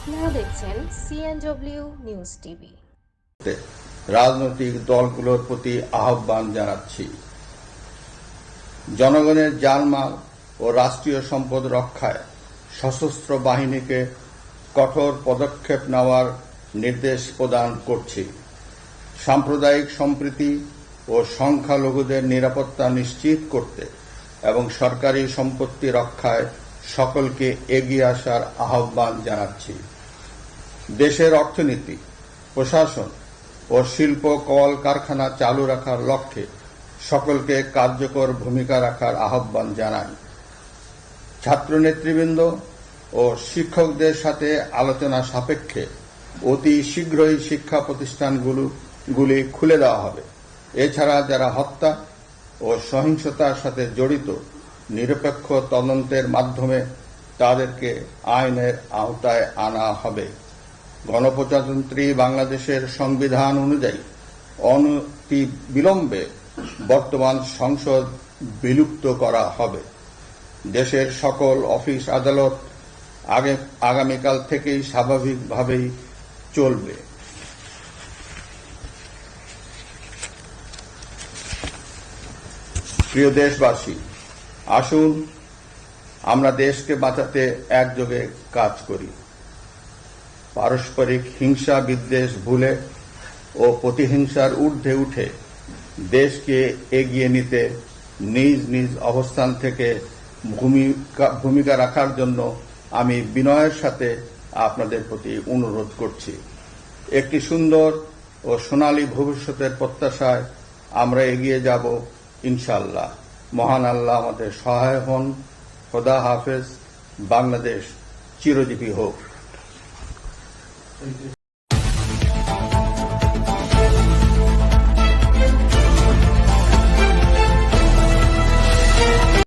আপনারা দেখছেন CNW news TV রাজনৈতিক দলগুলোর প্রতি আহ্বান জানাচ্ছি। জনগণের জানমাল ও রাষ্ট্রীয় সম্পদ রক্ষায় সশস্ত্র বাহিনীকে কঠোর পদক্ষেপ নেওয়ার নির্দেশ প্রদান করছি। সাম্প্রদায়িক সম্প্রীতি ও সংখ্যালঘুদের নিরাপত্তা নিশ্চিত করতে এবং সরকারি সম্পত্তি রক্ষায় সকলকে এগিয়ে আসার আহ্বান জানাচ্ছি। দেশের অর্থনীতি, প্রশাসন ও শিল্প কল কারখানা চালু রাখার লক্ষ্যে সকলকে কার্যকর ভূমিকা রাখার আহ্বান জানাই। ছাত্র নেতৃবৃন্দ ও শিক্ষকদের সাথে আলোচনা সাপেক্ষে অতি শীঘ্রই শিক্ষা প্রতিষ্ঠানগুলো, গুলি খুলে দেওয়া হবে। এছাড়া যারা হত্যা ও সহিংসতার সাথে জড়িত নিরপেক্ষ তদন্তের মাধ্যমে তাদেরকে আইনের আওতায় আনা হবে। গণপ্রজাতন্ত্রী বাংলাদেশের সংবিধান অনুযায়ী অনতি বিলম্বে বর্তমান সংসদ বিলুপ্ত করা হবে। দেশের সকল অফিস আদালত আগে আগামীকাল থেকেই স্বাভাবিকভাবেই চলবে। প্রিয় দেশবাসী আসুন, আমরা দেশকে বাঁচাতে একযোগে কাজ করি। পারস্পরিক হিংসা বিদ্বেষ ভুলে ও প্রতিহিংসার ঊর্ধ্বে উঠে দেশকে এগিয়ে নিতে নিজ নিজ অবস্থান থেকে ভূমিকা ভূমিকা রাখার জন্য আমি বিনয়ের সাথে আপনাদের প্রতি অনুরোধ করছি। একটি সুন্দর ও সোনালী ভবিষ্যতের প্রত্যাশায় আমরা এগিয়ে যাব ইনশাল্লাহ মহান আল্লাহ আমাদের সহায় হন। খোদা হাফেজ। বাংলাদেশ চিরজীবী হোক।